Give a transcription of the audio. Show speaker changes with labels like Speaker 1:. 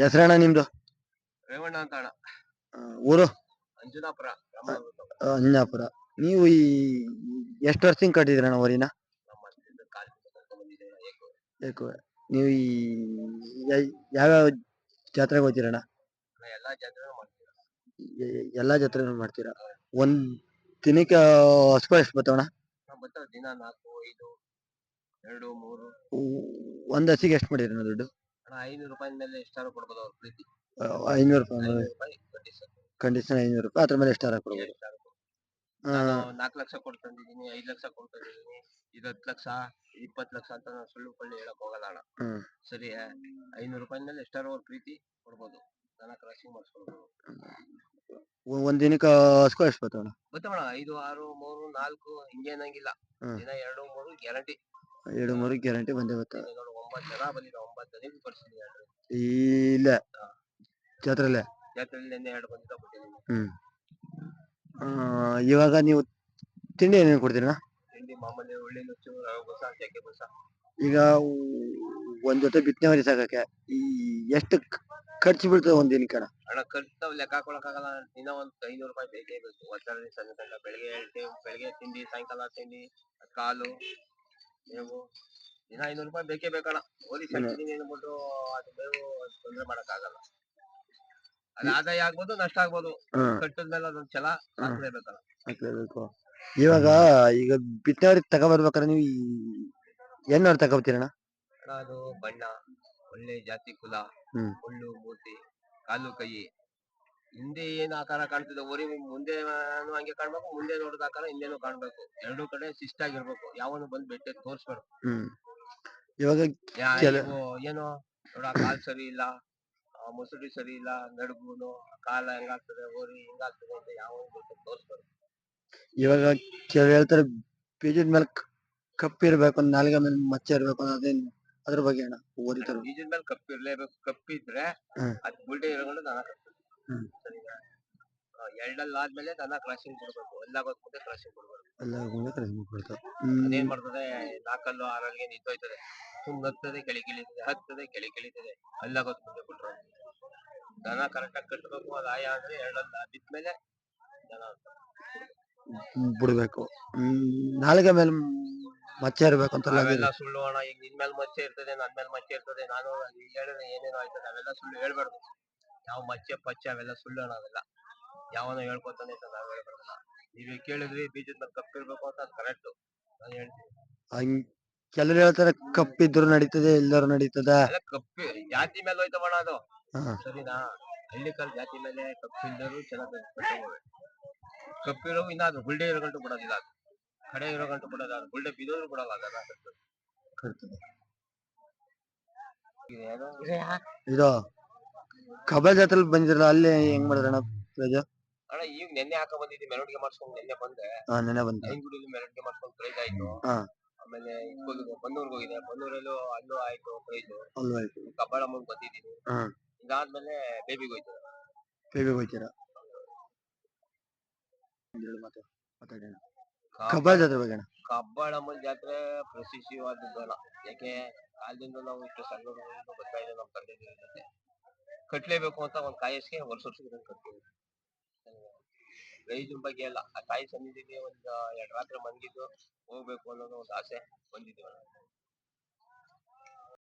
Speaker 1: ಹೆಸರಣ್ಣ ನಿಮ್ದು?
Speaker 2: ರೇವಣ್ಣ ಅಂತ ಅಣ್ಣ.
Speaker 1: ಊರು?
Speaker 2: ಅಂಜನಾಪುರ
Speaker 1: ಅಂಜನಾಪುರ. ನೀವು ಈ ಎಷ್ಟು ವರ್ಷದಿಂದ ಕಟ್ಟಿದ್ರಣ್ಣ ವರಿನ
Speaker 2: ನಮ್ಮ ಹತ್ತಿರದ ಕಾಲಿಂದ ಕರ್ಕೊಂಡ್ ಬಂದಿದ್ದೇವೆ
Speaker 1: ಯಾಕೋ ನೀವು ಈ ಯಾ- ಯಾವ್ಯಾವ ಜಾತ್ರೆಗೆ ಹೋಗ್ತೀರಣ್ಣ?
Speaker 2: ಅಣ್ಣ ಎಲ್ಲಾ ಜಾತ್ರೆ ಮಾಡ್ತೀವಿ.
Speaker 1: ಎ- ಎಲ್ಲಾ ಜಾತ್ರೆನೂ ಮಾಡ್ತೀರಾ? ಒಂದ್ ದಿನಕ್ಕೆ ಹಸ್ಕೊ ಎಷ್ಟು ಬರ್ತಾವಣ್ಣ
Speaker 2: ನಾವು ಬರ್ತಾವೆ ದಿನ ನಾಲ್ಕು ಐದು ಎರಡು ಮೂರು.
Speaker 1: ಒಂದ್ ಹಸಿಗೆ ಎಷ್ಟು ಮಾಡಿರ ದುಡ್ಡು?
Speaker 2: ಅಣ್ಣ ಐನೂರು ರೂಪಾಯಿ ಮೇಲೆ ಎಷ್ಟಾರು ಕೊಡ್ಬೋದು ಅವ್ರ ಪ್ರೀತಿ.
Speaker 1: ಐನೂರು ರೂಪಾಯಿ
Speaker 2: ಐನೂರು ರೂಪಾಯಿ ಬಡ್ಡಿ ಸರ್
Speaker 1: ಕಂಡೀಷನ್ ಐನೂರು ರೂಪಾಯಿ ಅದ್ರ ಮೇಲೆ ಎಷ್ಟಾರ ಕೊಡ್ಬೋದು
Speaker 2: ಎಷ್ಟಾರು ನಾಲ್ಕು ಲಕ್ಷ ಕೊಡ್ತಂದಿದ್ದೀನಿ ಐದ್ ಲಕ್ಷ ಕೊಡ್ತಂದಿದ್ದೀನಿ ಇದು ಹತ್ತು ಲಕ್ಷ ಇಪ್ಪತ್ತು ಲಕ್ಷ ಅಂತ ನಾನು ಸುಳ್ಳು ಪಳ್ಳಿ ಹೇಳಕ್ ಹೋಗಲ್ಲ ಅಣ್ಣ. ಸರಿ ಐನೂರು ರೂಪಾಯಿ ಮೇಲೆ ಎಷ್ಟಾರು ಅವ್ರ ಪ್ರೀತಿ ಕೊಡ್ಬೋದು. ದನ ಕ್ರಾಸಿಂಗ್ ಮಾಡಿಸ್ಕೊಡ್ಬೋದು
Speaker 1: ಒಂದ್ ದಿನಕ್ಕೆ ಹಸ್ಕೊ ಎಷ್ಟು ಬರ್ತಾವಣ್ಣ?
Speaker 2: ಗೊತ್ತವಣ ಐದು ಆರು ಮೂರು ನಾಲ್ಕು ಹಿಂಗೇನಂಗಿಲ್ಲ. ದಿನ ಎರಡು ಮೂರು ಗ್ಯಾರಂಟಿ.
Speaker 1: ಎರಡು ಮೂರು ಗ್ಯಾರಂಟಿ ಬಂದೇ ಬರ್ತಾವೆ.
Speaker 2: ಒಂಬತ್ತು ಜನ ಬಂದಿದ್ರು ಒಂಬತ್ತು ಜನ ಎರಡು
Speaker 1: ಇಲ್ಲ. ಜಾತ್ರೆಲೆ
Speaker 2: ಜಾತ್ರೆಯಲ್ಲಿ ನಿನ್ನೆ ಎರಡು ಬಂದಿದ್ದ ಬಿಟ್ಟಿದ್ದೀನಿ.
Speaker 1: ಹ್ಮ್. ಆ, ಇವಾಗ ನೀವು ತಿಂಡಿ ಏನೇನು ಕೊಡ್ತೀರಾ?
Speaker 2: ತಿಂಡಿ ಮಾಮೂಲಿ ಉಳ್ಳಿ ನುಚ್ಚು ರವೆ ಬಸ ಚಕ್ಕೆ ಬಸ
Speaker 1: ಈಗ ಒಂದ್ ಜೊತೆ ಬಿತ್ತನೆ ಹೊರಿ ಸಾಕಕ್ಕೆ. ಈ ಎಷ್ಟು ಖರ್ಚ್ ಖರ್ಚು ಬೀಳ್ತದೆ ಒಂದ್ ದಿನಕ್ಕೆ ಅಣ್ಣ?
Speaker 2: ಹಣ ಖರ್ಚು ನಾವು ಲೆಕ್ಕ ಹಾಕೊಳಕ್ಕಾಗಲ್ಲ. ದಿನ ಒಂದು ಐನೂರು ರೂಪಾಯಿ ಬೇಕೇ. ಬೇಕು ಒತ್ತಡ ಸಂಜೆ ಬೆಳಿಗ್ಗೆ ಹೇಳ್ತೀವಿ. ಬೆಳಿಗ್ಗೆ ತಿಂಡಿ ಸಾಯಂಕಾಲ ತಿಂಡಿ ಕಾಲು ಮೇವು. ದಿನ ಐನೂರು ರೂಪಾಯಿ ಬೇಕೇ ಬೇಕಣ್ಣ. ಓದಿ ಸಾಕ್ತಿದ್ದೀನಿ ಏನ್ಬಿಟ್ಟು ಅದು ಮೇವು ತೊಂದರೆ ಮಾಡಕ್ಕಾಗಲ್ಲ. ಅದು ಆದಾಯ ಆಗ್ಬೋದು ನಷ್ಟ ಆಗ್ಬೋದು. ಕಟ್ಟದ್ಮೇಲೆ ಅದೊಂದ್ ಛಲ ಹಾಕ್ಲೇಬೇಕಲ್ಲ
Speaker 1: ಹಾಕ್ಲೇಬೇಕು ಇವಾಗ ಈಗ ಬಿತ್ತನೆ ಹೊರಿ ತಗೊಬರ್ಬೇಕಾದ್ರೆ ನೀವು ಏನಾರು ತಗೋತೀರಣ್ಣ
Speaker 2: ಅದು ಬಣ್ಣ ಒಳ್ಳೆ ಜಾತಿ ಕುಲ
Speaker 1: ಹ್ಮ್.
Speaker 2: ಹುಳ್ಳು ಮೂತಿ ಕಾಲು ಕೈ. ಹಿಂದೆ ಏನ್ ಆಕಾರ ಕಾಣ್ತಿದೆ ಓರಿ ಮುಂದೆ ಹಂಗೆ ಕಾಣ್ಬೇಕು ಮುಂದೆ ನೋಡಿದ ಆಕಾರ ಹಿಂದೆನೂ ಕಾಣ್ಬೇಕು. ಎರಡು ಕಡೆ ಶಿಸ್ತಾಗಿರ್ಬೇಕು. ಯಾವನು ಬಂದ್ ಬೆಟ್ಟ ತೋರ್ಸ್ಬಾರ್ದು
Speaker 1: ಹ್ಮ್. ಇವಾಗ
Speaker 2: ಯಾ-
Speaker 1: ಕೆಲ-
Speaker 2: ಇವು ಏನು ನೋಡ ಕಾಲ್ ಸರಿ ಇಲ್ಲ ಮುಸುಡಿ ಸರಿ ಇಲ್ಲ ನಡುಗುನು ಕಾಲ ಹೆಂಗಾಗ್ತದೆ ಓರಿ ಹಿಂಗಾಗ್ತದೆ ಅಂತ ಯಾವ ತೋರಿಸ್ಬಾರ್ದು
Speaker 1: ಇವಾಗ ಕೆಲವು ಹೇಳ್ತಾರೆ ಬೀಜದ ಮೇಲೆ ಕ- ಕಪ್ಪಿರ್ಬೇಕು ನಾಲ್ಗೆ ಮೇಲೆ ಮಚ್ಚೆ ಇರ್ಬೇಕು ಅದೇನ್ ಅದ್ರ ಬಗ್ಗೆ ಅಣ್ಣ ಓದಿತಾರ
Speaker 2: ಬೀಜದ ಮೇಲೆ ಕಪ್ಪು ಇರ್ಲೇಬೇಕು ಕಪ್ಪಿದ್ರೆ
Speaker 1: ಇದ್ರೆ
Speaker 2: ಅದ್ ಗುಲ್ಡೆ ಇರೋಕೊಂಡು ದನ ಕಟ್ತದೆ
Speaker 1: ಹ್ಮ್.
Speaker 2: ಸರಿನಾ? ಎರಡಲ್ಲಿ ಆದ್ಮೇಲೆ ದನ ಕ್ರಾಸಿಂಗ್ ಕೊಡ್ಬೇಕು ಎಲ್ಲಾಗೋದ್ ಮುಂದೆ ಕ್ರಾಸಿಂಗ್ ಕೊಡ್ಬೇಕು.
Speaker 1: ಎಲ್ಲ ಗುಂಡೆ ಕಡಿಮೆ ಮಾಡ್ಕೊಳ್ತಾವ.
Speaker 2: ಅದೇನ್
Speaker 1: ಹ್ಮ್.
Speaker 2: ಮಾಡ್ತದೆ ನಾಲ್ಕಲ್ಲು ಆರಲ್ಲಿಗೆ ನಿಂತೋಯ್ತದೆ. ಸುಮ್ ಹತ್ತದೆ ಕೆಳಿ ಕೆಳಿತದೆ ಹತ್ತದೆ ಕೆಳಿ ಕೆಳಿತದೆ ಅಲ್ಲಾಗೋದ್ ದನ ಕರೆಕ್ಟ್ ಆಗಿ ಕಟ್ಟಬೇಕು ಅದು ಆಯ ಆದ್ರೆ ಎರಡಲ್ಲ ಬಿದ್ಮೇಲೆ ದನ
Speaker 1: ಬಿಡ್ಬೇಕು. ಹ್ಮ್ ನಾಲ್ಗೆ ಮೇಲೆ ಮಚ್ಚೆ ಇರ್ಬೇಕು ಅಂತ
Speaker 2: ಅವೆಲ್ಲ ಸುಳ್ಳು ಅಣ್ಣ ಈಗ ನಿನ್ ಮೇಲೆ ಮಚ್ಚೆ ಇರ್ತದೆ ನನ್ ಮೇಲೆ ಮಚ್ಚೆ ಇರ್ತದೆ ನಾನು ಹೇಳಿದ್ರೆ ಏನೇನು ಆಯ್ತದೆ ಅವೆಲ್ಲ ಸುಳ್ಳು ಹೇಳ್ಬಾರ್ದು. ಯಾವ ಮಚ್ಚೆ ಪಚ್ಚೆ ಅವೆಲ್ಲ ಸುಳ್ಳು ಅಣ್ಣ ಅವೆಲ್ಲ. ಯಾವನೋ ಹೇಳ್ಕೊತಾನೆ ಅಂತ ನಾವು ಹೇಳ್ಬಾರ್ದಲ್ಲ ನೀವೇ ಕೇಳಿದ್ರಿ ಬೀಜದ ಮೇಲೆ ಕಪ್ಪಿರ್ಬೇಕು ಅಂತ ಅದು ಕರೆಕ್ಟ್ ನಾನು ಹೇಳ್ತೀನಿ.
Speaker 1: ಕೆಲವ್ರು ಹೇಳ್ತಾರೆ ಕಪ್ಪಿದ್ರು ನಡೀತದೆ ಎಲ್ಲರೂ ನಡೀತದ.
Speaker 2: ಎಲ್ಲ ಕಪ್ಪಿ ಜಾತಿ ಮೇಲೆ ಹೋಯ್ತವಣ ಅದು. ಸರಿನಾ ಹಳ್ಳಿ ಕಾಲ ಜಾತಿ ಮೇಲೆ ಕಪ್ಪಿಲ್ದರು ಚೆನ್ನಾಗಿ ಕಪ್ಪಿರೋ ಇನ್ನ ಅದು ಗುಳ್ಳೆ ಇರೋ ಗಂಟು ಬಿಡೋದಿಲ್ಲ ಅದು. ಕಡೆ ಇರೋ ಗಂಟು ಬಿಡೋದು ಅದು. ಗುಳ್ಳೆ ಬಿದ್ದೋದ್ರು ಬಿಡಲ್ಲ ಅದನ್ನ
Speaker 1: ಕಟ್ತದೆ.
Speaker 2: ಏನೋ
Speaker 1: ಇದು ಕಬಲ್ ಜಾತ್ರೆ ಬಂದಿರಲ್ಲ ಅಲ್ಲಿ ಹೆಂಗ್ ಮಾಡಿದ್ರಣ್ಣ ಪ್ರಜ
Speaker 2: ಅಣ್ಣ ಈಗ ನೆನ್ನೆ ಹಾಕ ಬಂದಿದ್ದೆ ಮೆರವಣಿಗೆ ಮಾಡ್ಸ್ಕೊಂಡು ನೆನ್ನೆ ಬಂದೆ.
Speaker 1: ಹಾ ನೆನೆ ಬಂದ.
Speaker 2: ಐನ್ಗುಡಿಲಿ ಮೆರವಣಿಗೆ ಮಾಡ್ಸ್ಕೊಂಡು ಪ್ರೈಸ್ ಆಯ್ತು.
Speaker 1: ಹಾ.
Speaker 2: ಆಮೇಲೆ ಇದ್ಕೋಗಿದ್ದೆ ಬನ್ನೂರ್ಗೆ ಹೋಗಿದೆ ಬನ್ನೂರಲ್ಲೂ ಅಲ್ಲೂ ಆಯ್ತು ಪ್ರೈಸ್
Speaker 1: ಅಲ್ವಾಯ್ತು
Speaker 2: ಕಬ್ಬಾಳಮ್ಮಂಗ್ ಬಂದಿದ್ದೀನಿ.
Speaker 1: ಹಾ.
Speaker 2: ಇದಾದ್ಮೇಲೆ ಬೇಬಿಗೆ ಹೋಯ್ತು
Speaker 1: ಬೇಬಿಗೆ ಹೋಯ್ತೀರ? ಒಂದ್ ಎರಡು ಮಾತು ಮಾತಾಡೋಣ. ಕಬಲ್ ಜಾತ್ರೆ ಬಗ್ಗೆ ಅಣ್ಣ.
Speaker 2: ಕಬ್ಬಾಳಮ್ಮನ ಜಾತ್ರೆ ಪ್ರಸಿದ್ಧಿವಾದದ್ದಲ್ಲ ಯಾಕೆ ಕಾಲದಿಂದ ನಾವು ಇಷ್ಟು ಸಣ್ಣ ಬರ್ತಾ ಇದೆ ನಮ್ಮ ತಂದೆ ಜೊತೆ. ಕಟ್ಲೇಬೇಕು ಅಂತ ಒಂದ್ ಕಾಯಸ್ಗೆ ವರ್ಷ ವರ್ಷದಿಂದ ಕಟ್ತೀವಿ. ರೈತರ ಬಗ್ಗೆ ಅಲ್ಲ. ಆ ಕಾಯಿ ಸನ್ನಿಧಿಗೆ ಒಂದು ಎರಡ್ ರಾತ್ರಿ ಮನ್ಗಿದ್ದು ಹೋಗ್ಬೇಕು ಅನ್ನೋದು ಒಂದು ಆಸೆ ಬಂದಿದ್ದೀವಿ